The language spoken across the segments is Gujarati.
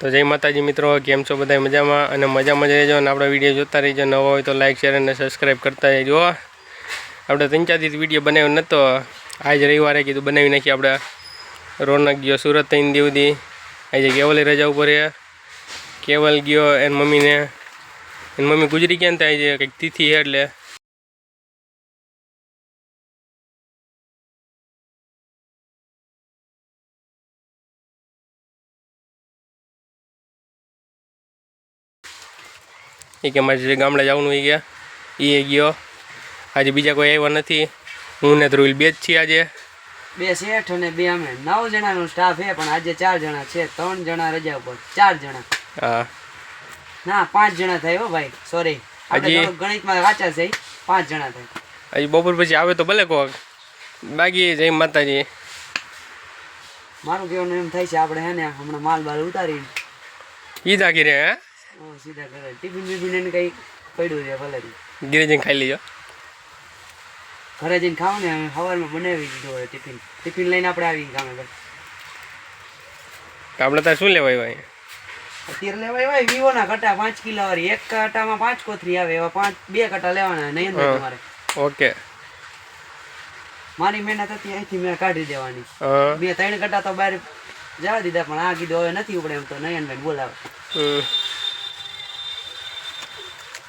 તો જય માતાજી મિત્રો, કેમ છો બધા મજામાં? અને મજામાં જ રહેજો અને આપણો વીડિયો જોતા રહીજો. નવો હોય તો લાઇક શેર અને સબસ્ક્રાઈબ કરતા રહેજો આપણે ત્રણ ચાર દિવસ વીડિયો બનાવ્યો નહોતો આજ રવિવારે કીધું બનાવી નાખીએ આપણે. રોનક ગયો સુરત ત્રણ દેવદી આજે કેવલે રજા ઉપર કેવલ ગયો એની મમ્મીને. એની મમ્મી ગુજરી ગયા ત્યાં આજે કંઈક તિથિ એટલે એ કે મારે જે ગામડે જવાનું એ ગયા એ ગયો. આજે બીજા કોઈ આવ્યા નથી. હું ને ધ્રુવીલ બે જ છીએ આજે. બે શેઠ અને બે અમે. નવ જણાનો સ્ટાફ છે પણ આજે ચાર જણા છે. ત્રણ જણા રજા ઉપર. ચાર જણા. હા. ના પાંચ જણા થાય હો ભાઈ. સોરી હજી- ગણિતમાં વાંચા છે. પાંચ જણા થાય. હજી બપોર પછી આવે તો ભલે કોક. બાકી જય માતાજી. મારું કહેવાનું એમ થાય છે આપણે હે ને હમણાં માલ બાલ ઉતારી ઈ જાગી રે હે? અ, સીધા ઘરે. ટિફિન બિફિન એને કંઈ પડ્યું છે ભલે. ઘીરે જઈને ખાઈ લેજો. ઘરે જઈને ખાવ ને સવારમાં બનાવી દીધું હોય ટિફિન. ટિફિન લઈને આપણે આવી ગામે ભાઈ આપણે તાર શું લેવાય ભાઈ અત્યારે લેવાય ભાઈ વિવો ના કટા પાંચ કિલો વાળી. એક કટામાં પાંચ કોથરી આવે એવા પાંચ બે કટા લેવાના નહીં. તમારે. ઓકે. મારી મહેનત હતી અહીંથી મેં કાઢી દેવાની. મેં બે ત્રણ કટા તો બહાર જવા દીધા પણ આ કીધું હવે નથી ઉપડે એમ તો નયનભાઈ બોલાવે.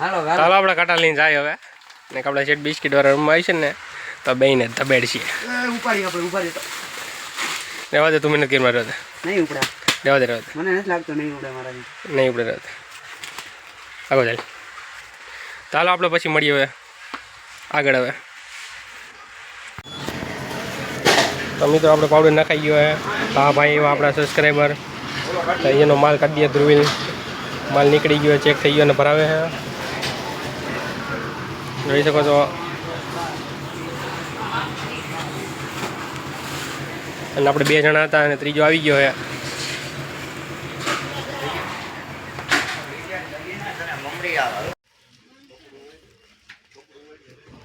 હાલો હાલો. ચાલો આપણે કાંટા લઈને જાય હવે. ને આપણે શેઠ બિસ્કિટ વાળા રૂમમાં આવી છે ને તો બેને તબેડ છીએ એ, ઉપાડી આપણે ઉપાડી તો. રહેવા દે તું મહેનત કરી મારે નહીં ઉપડે. રહેવા દે રહેવા દે. મને નથી લાગતો નહીં ઉપડે મારાથી. નહીં ઉપડે રહેવા દે. આગળ ચાલ. ચાલો આપણે પછી મળીએ હવે. આગળ હવે. તો મિત્રો આપણે પાવડર નખાઈ ગયો હે. હા ભાઈ એવા આપણા સબસ્ક્રાઈબર તો અહીંયાનો માલ કાઢી દઈએ ધ્રુવીલ. માલ નીકળી ગયો ચેક થઈ ગયો અને ભરાવે છે જોઈ શકો છો અને આપણે બે જણા હતા અને ત્રીજો આવી ગયો હે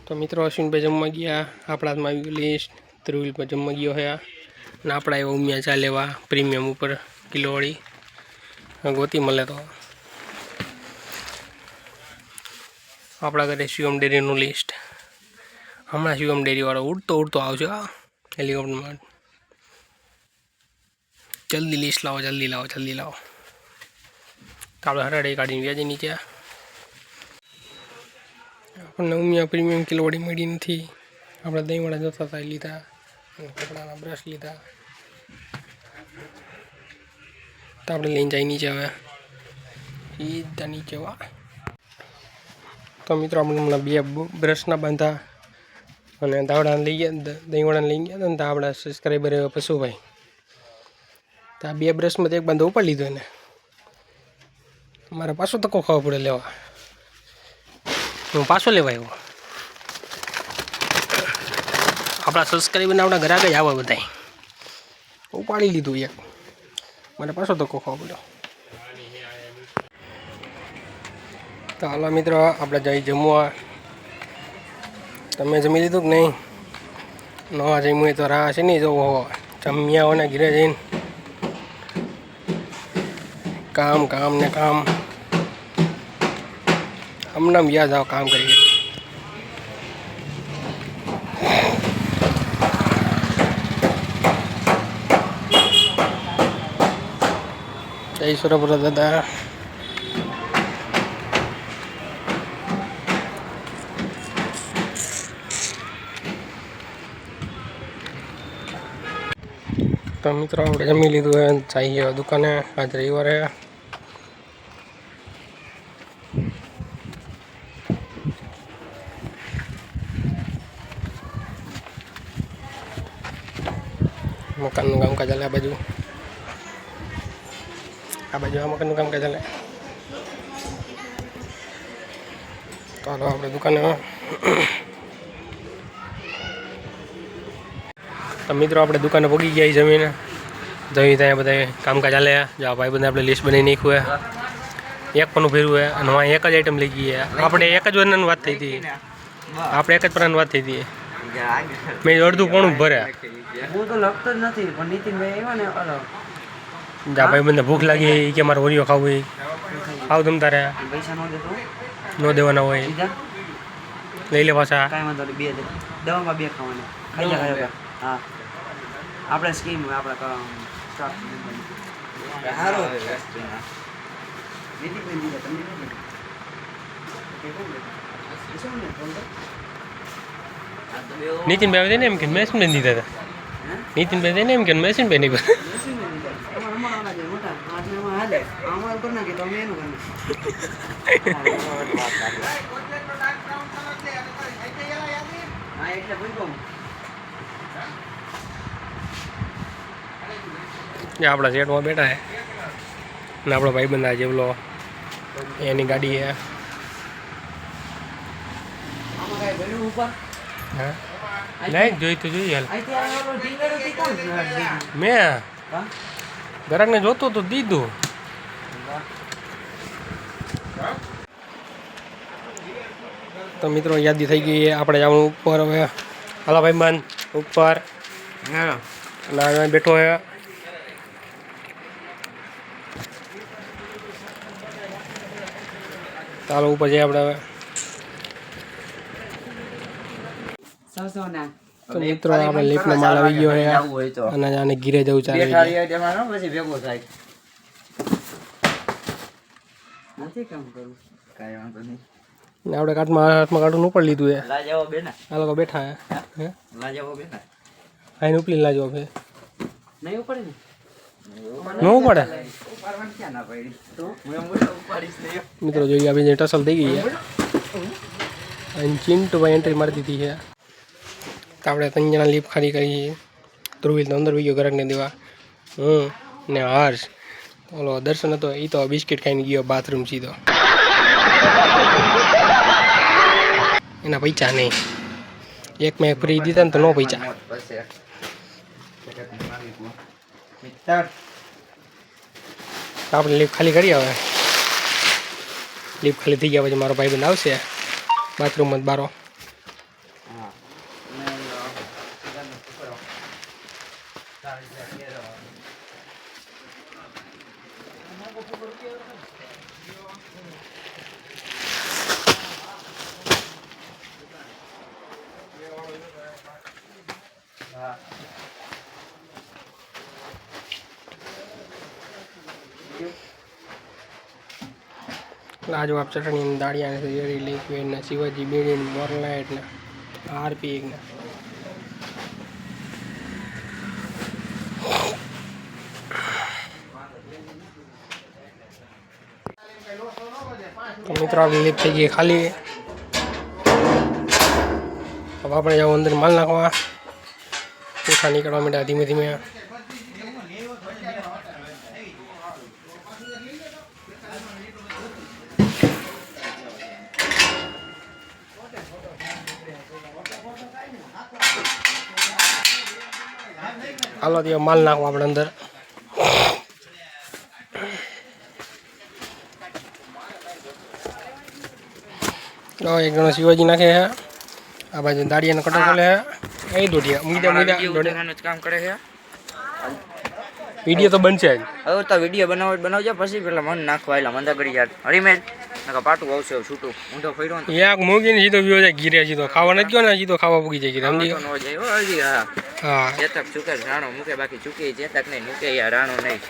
તો મિત્રો અશ્વિનભાઈ જમવા ગયા. આપણા હાથમાં આવ્યું લિસ્ટ ધ્રુવીલ પર જમવા ગયો હયા અને આપણા એવા ઉમિયા ચા લેવા પ્રીમિયમ ઉપર કિલોવાળી ગોતી મળે તો. આપણા ઘરે શિવમ ડેરીનું લિસ્ટ હમણાં શિવમ ડેરીવાળો ઉડતો ઉડતો આવશે આ હેલિકોપ્ટરમાં. જલ્દી લિસ્ટ લાવો, જલ્દી લાવો જલ્દી લાવો. તો આપણે હરાડે કાઢીને વ્યાજે નીચે. આપણને ઉમિયા પ્રીમિયમ કિલોવાળી મળી નથી. આપણે દહીંવાળા જતા હતા લીધા કપડાના બ્રશ લીધા. તો આપણે લઈને જાય નીચે હવે. સીધા નીચે વા તો મિત્રો આપણે હમણાં બે બ્રશના બાંધા અને દાવડાને લઈ ગયા દહીંવાળાને લઈ ગયા તો આપણા સબસ્ક્રાઈબર એવા પશુભાઈ. તો આ બે બ્રશમાં એક બાંધો ઉપાડી લીધો એને. મારે પાછો તકો ખાવો પડે લેવા. હું પાછો લેવા આવ્યો. આપણા સબસ્ક્રાઈબરને આપણા ઘરે આગળ આવે બધા ઉપાડી લીધું એક. મને પાછો તકો ખાવો પડ્યો. તો હાલો મિત્રો, આપણે જઈ જમવા. તમે જમી લીધું કે નહીં? નવા જમ્યું હોય તો રાહ છે નહીં જોવો જમ્યા હોય ઘરે જઈને. કામ કામ ને કામ. હમણાં યાદ આવો કામ કરીએ જય સુરપુર દાદા. તો મિત્રો આપણે જમી લીધું હે જઈએ હવે દુકાને આજ રવિવારે મકાનનું કામકાજ ચાલે આ બાજુ આ બાજુ આ મકાનનું કામકાજ ચાલે તો હાલો આપણે દુકાને તો મિત્રો આપણે દુકાને પગી ગયા જમીને. જમી ત્યાં બધા કામકાજ ચાલે જો આ ભાઈ બધા આપણે લિસ્ટ બનાવી નાખ્યું હે એક પણ ફેરવું હે અને હું એક જ આઈટમ લઈ ગઈ આપણે એક જ વરનાની વાત થઈ હતી. આપણે એક જ પ્રકારની વાત થઈ હતી. મેં અડધું કોણું ભરે હું તો લખતો જ નથી પણ નીતિનભાઈ આવ્યો ને ઓલો જા ભાઈ બંને ભૂખ લાગી કે મારે ઓરિયો ખાવું હોય ખાવ તમ તારે? પૈસા નો દેતો. ન દેવાના હોય. લઈ લે પાછા. કાંઈ વાંધો નહીં બે દે. દવામાં બે ખાવાના. ખાઈ જા ખાઈ. હા. આપણે સ્કીમ આપણે સ્ટાફ સારો નીતિનભાઈ એમ કે મેસીન બેન દીધા હતા. નીતિનભાઈ ને એમ કે મેસીન બેન નહીં જે આપણા સેટમાં બેઠા હે. અને આપણો ભાઈ બંધા જેવલો એની ગાડી હે. હા? નહીં જોઈ તો જોઈએ હાલ. મેં? ગ્રાહકને જોતું તો દીધું. તો મિત્રો યાદી થઈ ગઈ આપણે જવાનું ઉપર હવે. હાલો ભાઈ બંધ ઉપર અહીંયા બેઠો હે. ચાલો ઉપર જઈએ આપણે હવે. તો મિત્રો આપણે લિફ્ટનો માલ આવી ગયો છે અને આને ઘીરે જવું ચાલે પછી ભેગો થાય. નથી કામ કરું કાંઈ વાંધો નહીં. આપણે કાટમાં હાથમાં કાઢું પણ લીધું છે. આ લોકો બેઠા હે હે? લાજાવો બેના. આઈને ઉપલી લાજો હવે નહીં ઉપડે ને? ન પડે મિત્રો જોઈએ આપણે ટસલ થઈ ગઈ અને ચિંટુભાઈ એન્ટ્રી મારી દીધી છે. તો આપણે ત્રણ જણા લીપ ખાલી કરી ધ્રુવિલ તો અંદર વહી ગયો ઘરકને દેવા. હું ને હર્ષ ઓલો દર્શન હતો એ તો બિસ્કિટ ખાઈને ગયો બાથરૂમ સીધો. એના પૈસા નહીં. એક મેં ફ્રી દીધા ને તો નો પૈસા. આપણે લીફ ખાલી કરી હવે લીફ ખાલી થઈ ગયા, પછી મારો ભાઈ બંધ આવશે. બાથરૂમમાં બારો બારો. લાજવાબ ચટણી દાળિયાને દાળિયા ને શેરી લિક્વિડ ને શિવાજી બીડી ને. આરપી તો મિત્રો આપણે લીપ થઈ ગઈ ખાલી. હવે આપણે જાવ અંદર માલ નાખવા. પૂછા નીકળવા માંડ્યા ધીમે ધીમે. હાલો ત્યાં માલ નાખો આપણે અંદર. એક જણો શિવાજી નાખે છે. આ બાજુ દાડિયાનો કટો ખોલે છે. એ દોઢિયા મૂકી દે મૂકી કામ કરે છે. વીડિયો તો બનશે હવે તો વીડિયો બનાવો બનાવજો પછી પેલા મન નાખવા એટલે મંદા કરી યાર. હરીમેજ નકા પાટું આવશે છૂટું. ઊંધો ફર્યો ને યાક મૂકીને સીધો વ્યો જાય ઘીરે સીધો. ખાવા ન ગયો ને સીધો ખાવા પૂગી જાય ઘીરે સમજી નો જાય. હો હજી હા. હા. ચેતક ચૂકે રાણો મૂકે બાકી ચૂકે ચેતક નહીં મૂકે યાર રાણો નહીં.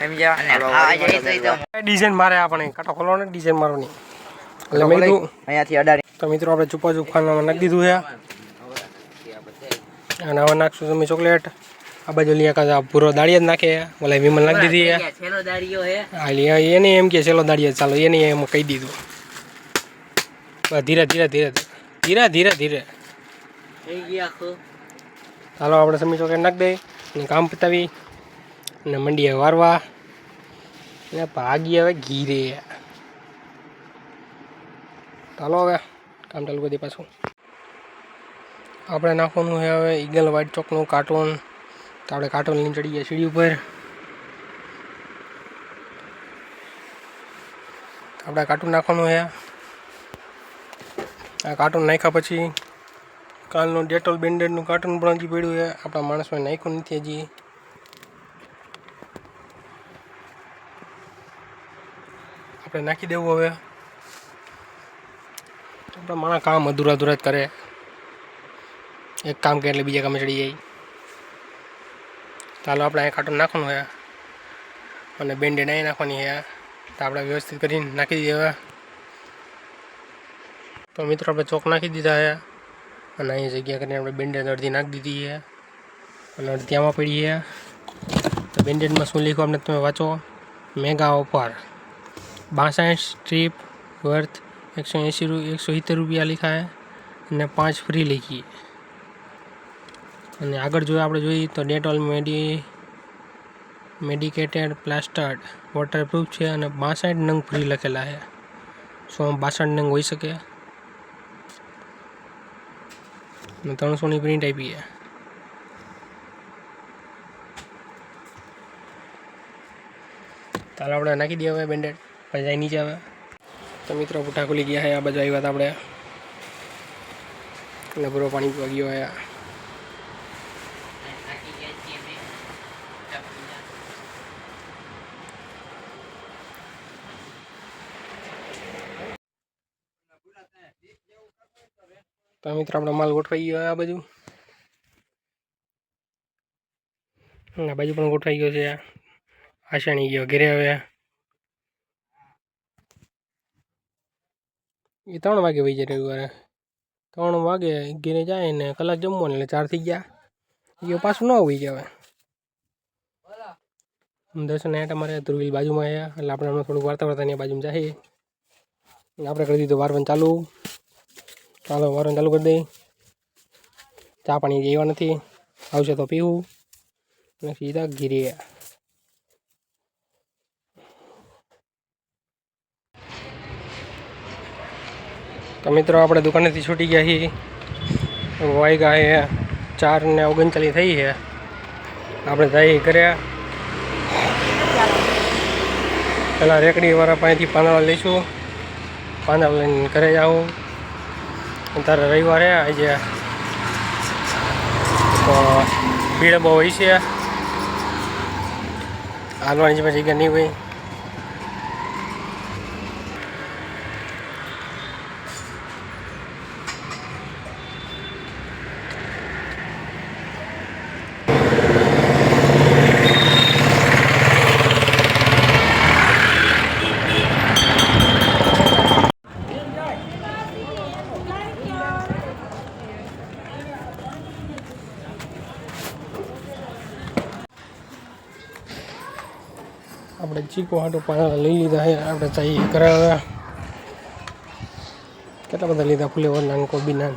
સમજ્યા? ડિઝાઇન મારે આપણે? કાટો ખોલો ને ડિઝાઇન મારવાની. એટલે મેં કીધું અહીંયાથી અડાડી. તો મિત્રો આપણે ચૂપા ચૂપ ખાનામાં નાખી દીધું છે. અને હવે નાખશું તમે ચોકલેટ. આ બાજુ લીયા પૂરો દાળિયા જ નાખે ઓલા વિમલ નાખી દીધી છેલ્લો દાડીયો હે હા એને એમ કે છેલ્લો દાળિયા ચાલો એને એમ કહી દીધું. ધીરે ધીરે ધીરે ધીરે ધીરે ધીરે. થઈ ગયા ચાલો આપણે સમી ચોકે નાખી દઈ અને કામ પતાવી અને મંડીએ વારવા. અને ભાગી હવે ઘીરે. ચાલો હવે કામ ચાલુ કરી પાછું. આપણે નાખવાનું છે હવે ઈગલ વ્હાઇટ ચોકનું કાર્ટૂન. તો આપણે કાર્ટૂન લઈને ચડી ગયા સીડી ઉપર. આપણે કાર્ટૂન નાખવાનું છે. આ કાર્ટૂન નાખ્યા પછી કાલનું ડેટોલ બેન્ડેડનું કાર્ટૂન પણ હજી પડ્યું છે. આપણા માણસોએ નાખ્યું નથી હજી. આપણે નાખી દેવું હવે. આપણા માણસ કામ અધૂરા અધૂરા જ કરે. એક કામ કે એટલે બીજા કામે ચડી જાય. ચાલો આપણે અહીં કાર્ટૂન નાખવાનું હોય અને બેન્ડેડ અહીં નાખવાની છે તો આપણે વ્યવસ્થિત કરીને નાખી દઈએ તો મિત્રો આપણે ચોક નાખી દીધા છે અને અહીં જગ્યા કરીને આપણે બેન્ડેડ અડધી નાખી દીધી છે અને અડધી આમાં પડી છે તો બેન્ડેડમાં શું લખ્યું આપણે તમે વાંચો. Mega offer. બાસઠ સ્ટ્રીપ વર્થ એકસો એંસી એકસો સિત્તેર રૂપિયા લખા અને પાંચ ફ્રી લખી. અને આગળ જો આપણે જોઈએ તો Dettol medi medicated plastered waterproof છે અને બાસઠ નંગ ફ્રી લખેલા છે. શું બાસઠ નંગ હોઈ શકે? અને ત્રણસોની પ્રિન્ટ આપી છે. ચાલો આપણે નાખી દઈએ હવે બેન્ડેડ પછી જાય નીચે આવે તો મિત્રો પૂઠા ખુલી ગયા છે, આ બાજુ આવી વાત આપણે. અને પૂરો પાણી પીવા ગયો તો મિત્રો આપણો માલ ગોઠવાઈ ગયો આ બાજુ. આ બાજુ પણ ગોઠવાઈ ગયો છે. આશાણી ગયો ઘેરે હવે. એ ત્રણ વાગે વહી જાય રવિવારે. ત્રણ વાગે ઘેરે જાય ને કલાક જમવાનું એટલે ચાર થઈ ગયા. એ પાછું ન હોઈ ગયા હવે. દર્શન હેઠ અમારે ધ્રુવીલ બાજુમાં આવ્યા એટલે આપણે હમણાં થોડુંક વાર્તા વાર્તાની બાજુમાં જઈએ. આપણે કરી દીધું વારવાનું ચાલુ. ચાલો વારણ ચાલુ કરી દઈ. ચા પાણી જેવા નથી. આવશે તો પીવું. અને સીધા ઘીરે. તો મિત્રો, આપણે દુકાનેથી છૂટી ગયા છીએ. વાગ્યા છે ચાર ને ઓગણચાલીસ થઈ છે આપણે જઈએ કર્યા. પહેલાં રેકડીવાળા પાસેથી પાંદડા લઈશું. પાંદડા લઈને ઘરે જાઉં તારે રવિવારે આજે ભીડ બહુ હોય છે. હાલવાની જગ્યા નહીં હોય. આપણે ચીકો હાટું પાંદડા લઈ લીધા છે, આપણે ચાઈ કરાવ્યા. કેટલા બધા લીધા? ફુલેવરના ને કોબીના ને.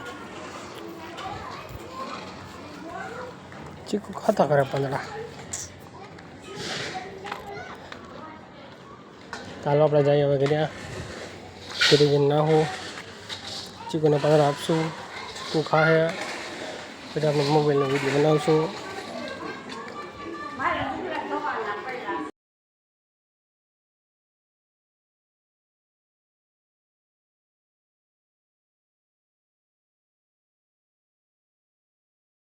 ચીકુ ખાતા કરે પાંદડા. ચાલો આપણે જઈએ હવે ઘરે. ઘરે જઈને નાહું. ચીકુને પાંદડા આપશું. ચીકુ ખાહે. પછી આપણે મોબાઈલનો વીડિયો બનાવશું.